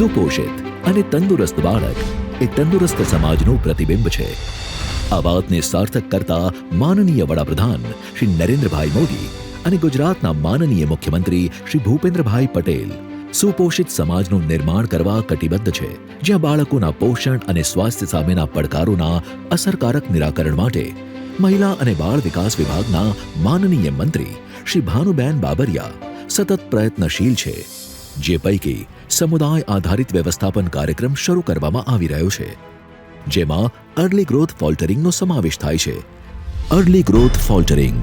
સુપોષિત અને તંદુરસ્ત બાળક એ તંદુરસ્ત સમાજનું પ્રતિબિંબ છે. આ વાતને સાર્થક કરતા માનનીય વડાપ્રધાન શ્રી નરેન્દ્રભાઈ મોદી અને ગુજરાતના માનનીય મુખ્યમંત્રી શ્રી ભૂપેન્દ્રભાઈ પટેલ સુપોષિત સમાજનું નિર્માણ કરવા કટિબદ્ધ છે, જ્યાં બાળકોના પોષણ અને સ્વાસ્થ્ય સામેના પડકારોના અસરકારક નિરાકરણ માટે મહિલા અને બાળ વિકાસ વિભાગના માનનીય મંત્રી શ્રી ભાનુબેન બાબરિયા સતત પ્રયત્નશીલ છે. જે પૈકી સમુદાય આધારિત વ્યવસ્થાપન કાર્યક્રમ શરૂ કરવામાં આવી રહ્યો છે, જેમાં અર્લી ગ્રોથ ફોલ્ટરિંગનો સમાવેશ થાય છે. અર્લી ગ્રોથ ફોલ્ટરિંગ,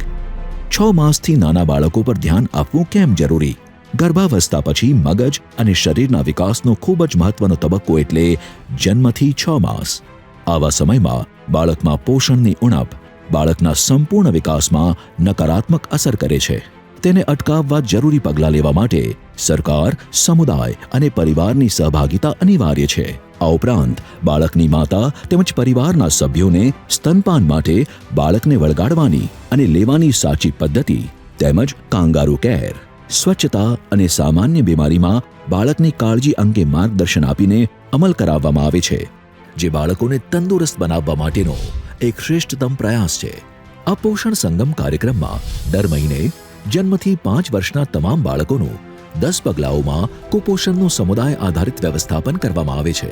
છ માસથી નાના બાળકો પર ધ્યાન આપવું કેમ જરૂરી? ગર્ભાવસ્થા પછી મગજ અને શરીરના વિકાસનો ખૂબ જ મહત્વનો તબક્કો એટલે જન્મથી છ માસ. આવા સમયમાં બાળકમાં પોષણની ઉણપ, બાળકના સંપૂર્ણ વિકાસમાં નકારાત્મક અસર કરે છે. તેને અટકાવવા જરૂરી પગલાં લેવા માટે સરકાર, સમુદાય અને પરિવારની સહભાગિતા અનિવાર્ય છે. આ ઉપરાંત, બાળકની માતા તેમજ પરિવારના સભ્યોને સ્તનપાન માટે બાળકને વળગાડવાની અને લેવાની સાચી પદ્ધતિ તેમજ કાંગારૂ કેર, સ્વચ્છતા અને સામાન્ય બીમારીમાં બાળકની કાળજી અંગે માર્ગદર્શન આપીને અમલ કરાવવામાં આવે છે. જે બાળકોને તંદુરસ્ત બનાવવા માટેનો એક શ્રેષ્ઠતમ પ્રયાસ છે. આ પોષણ સંગમ કાર્યક્રમમાં દર મહિને જન્મથી પાંચ વર્ષના તમામ બાળકોનું દસ પગલાઓમાં કુપોષણનું સમુદાય આધારિત વ્યવસ્થાપન કરવામાં આવે છે,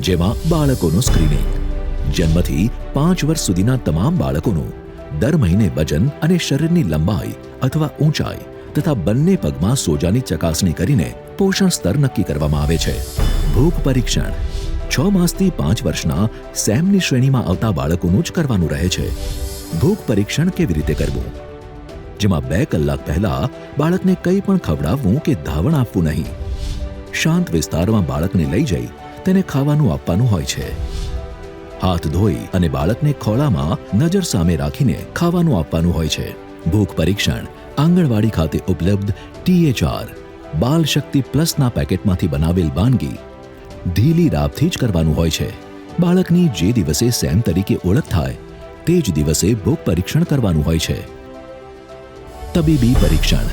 જેમાં બાળકોનું સ્ક્રીનિંગ જન્મથી પાંચ વર્ષ સુધીના તમામ બાળકોનું દર મહિને વજન અને શરીરની લંબાઈ અથવા ઊંચાઈ તથા બંને પગમાં સોજાની ચકાસણી કરીને પોષણ સ્તર નક્કી કરવામાં આવે છે. ભૂખ પરીક્ષણ, છ માસથી પાંચ વર્ષના સેમની શ્રેણીમાં આવતા બાળકોનું જ કરવાનું રહે છે. ભૂખ પરીક્ષણ કેવી રીતે કરવું? જેમાં બે કલાક પહેલા બાળકને કંઈ પણ ખવડાવવું કે ધાવણ આપવું નહીં. શાંત વિસ્તારમાં બાળકને લઈ જઈ તેને ખાવાનું આપવાનું હોય છે. હાથ ધોઈ અને બાળકને ખોળામાં નજર સામે રાખીને ખાવાનું આપવાનું હોય છે. ભૂખ પરીક્ષણ આંગણવાડી ખાતે ઉપલબ્ધ ટીએચઆર બાલ શક્તિ પ્લસના પેકેટમાંથી બનાવેલ વાનગી, ઢીલી રાબથી જ કરવાનું હોય છે. બાળકની જે દિવસે સેમ તરીકે ઓળખ થાય, તે જ દિવસે ભૂખ પરીક્ષણ કરવાનું હોય છે. તબીબી પરીક્ષણ.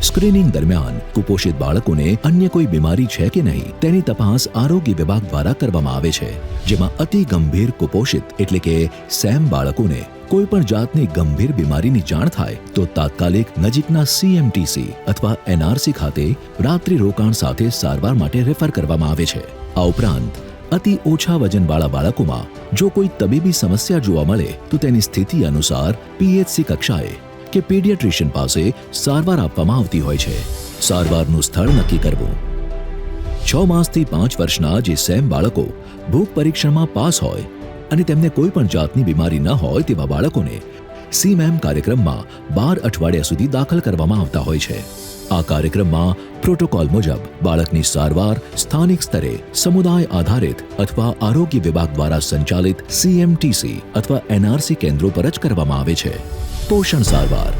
સ્ક્રીનિંગ દરમિયાન કુપોષિત બાળકોને અન્ય કોઈ બીમારી છે કે નહીં તેની તપાસ આરોગ્ય વિભાગ દ્વારા કરવામાં આવે છે, જેમાં અતિ ગંભીર કુપોષિત એટલે કે સેમ બાળકોને કોઈ પણ જાતની ગંભીર બીમારીની જાણ થાય તો તાત્કાલિક નજીકના સીએમટીસી અથવા એનઆરસી ખાતે રાત્રિ રોકાણ સાથે સારવાર માટે રેફર કરવામાં આવે છે. આ ઉપરાંત, અતિ ઓછા વજનવાળા બાળકોમાં જો કોઈ તબીબી સમસ્યા જોવા મળે તો તેની સ્થિતિ અનુસાર પીએચસી કક્ષાએ કે પીડિયાટ્રિશિયન પાસે સારવાર આપવામાં આવતી હોય છે. સારવારનું સ્થળ નક્કી કરવું. છ માસથી પાંચ વર્ષના જે સેમ બાળકો ભૂખ પરીક્ષણમાં પાસ હોય અને તેમને કોઈ પણ જાતની બીમારી ન હોય તેવા બાળકોને સીમેમ કાર્યક્રમમાં બાર અઠવાડિયા સુધી દાખલ કરવામાં આવતા હોય છે. આ કાર્યક્રમમાં પ્રોટોકોલ મુજબ બાળકની સારવાર સ્થાનિક સ્તરે, સમુદાય આધારિત અથવા આરોગ્ય વિભાગ દ્વારા સંચાલિત સીએમટીસી અથવા એનઆરસી કેન્દ્રો પર જ કરવામાં આવે છે. પોષણ સારવાર.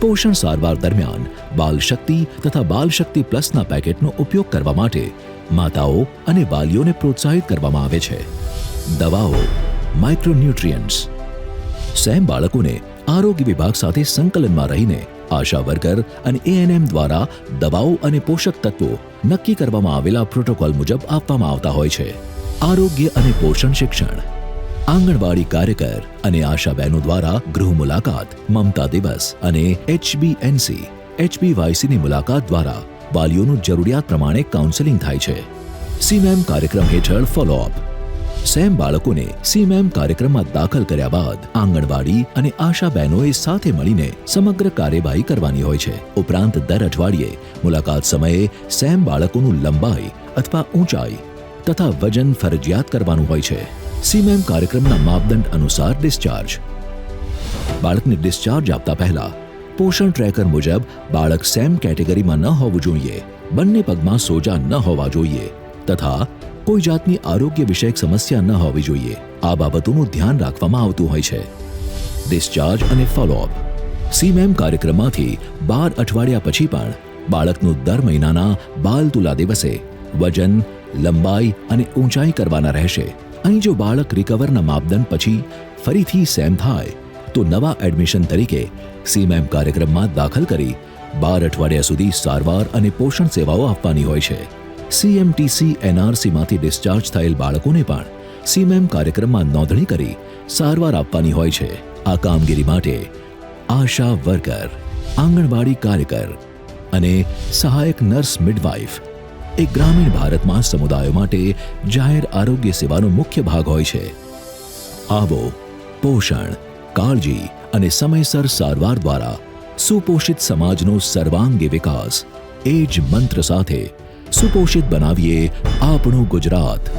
પોષણ સારવાર દરમિયાન બાલ શક્તિ તથા બાલ શક્તિ પ્લસના પેકેટનો ઉપયોગ કરવા માટે માતાઓ અને વાલીઓને પ્રોત્સાહિત કરવામાં આવે છે. દવાઓ માઇક્રોન્યુટ્રિયન્ટ્સ સેમ બાળકોને આરોગ્ય વિભાગ સાથે સંકલનમાં રહીને આશા વર્કર અને એએનએમ દ્વારા દવાઓ અને પોષક તત્વો નક્કી કરવામાં આવેલા પ્રોટોકોલ મુજબ આપવામાં આવતા હોય છે. આરોગ્ય અને પોષણ શિક્ષણ. આંગણવાડી કાર્યકર અને આશા બહેનો દ્વારા ગૃહ મુલાકાત, મમતા દિવસ અને એચબીએનસી એચબીવાયસીની મુલાકાત દ્વારા વાલીઓનું જરૂરિયાત પ્રમાણે કાઉન્સેલિંગ થાય છે. સીમેમ કાર્યક્રમ હેઠળ ફોલોઅપ સેમ બાળકોને સીમેમ કાર્યક્રમમાં દાખલ કર્યા બાદ આંગણવાડી અને આશા બહેનોએ સાથે મળીને સમગ્ર કાર્યવાહી કરવાની હોય છે. ઉપરાંત દર અઠવાડિયે મુલાકાત સમયે સેમ બાળકોનું લંબાઈ અથવા ઊંચાઈ તથા વજન ફરજિયાત કરવાનું હોય છે. સીમેમ કાર્યક્રમના માપદંડ અનુસાર ડિસ્ચાર્જ બાળકને ડિસ્ચાર્જ આપતા પહેલા, પોષણ ટ્રેકર મુજબ બાળક સેમ કેટેગરીમાં ન હોવું જોઈએ, બંને પગમાં સોજા ન હોવા જોઈએ, તથા કોઈ જાતની આરોગ્ય વિષયક સમસ્યા ન હોવી જોઈએ, આ બાબતોનું ધ્યાન રાખવામાં આવતું હોય છે. ડિસ્ચાર્જ અને ફોલોઅપ સીમેમ કાર્યક્રમમાંથી બાર અઠવાડિયા પછી પણ બાળકનું દર મહિનાના બાલ તુલા દિવસે વજન, લંબાઈ અને ઊંચાઈ કરવાના રહેશે. અહીં જો બાળક રિકવરના માપદંડ પછી ફરીથી સેમ થાય, તો નવા એડમિશન તરીકે સીમેમ કાર્યક્રમમાં દાખલ કરી બાર અઠવાડિયા સુધી સારવાર અને પોષણ સેવાઓ આપવાની હોય છે. સીએમટીસી એનઆરસીમાંથી ડિસ્ચાર્જ થયેલ બાળકોને પણ સીમેમ કાર્યક્રમમાં નોંધણી કરી સારવાર આપવાની હોય છે. આ કામગીરી માટે આશા વર્કર, આંગણવાડી કાર્યકર અને સહાયક નર્સ મિડવાઇફ એ ગ્રામીણ ભારતમાં સમુદાયો માટે જાહેર આરોગ્ય સેવાનો મુખ્ય ભાગ હોય છે. આવો, પોષણ, કાળજી અને સમયસર સારવાર દ્વારા સુપોષિત સમાજનો સર્વાંગી વિકાસ એ જ મંત્ર સાથે સુપોષિત બનાવીએ આપણું ગુજરાત.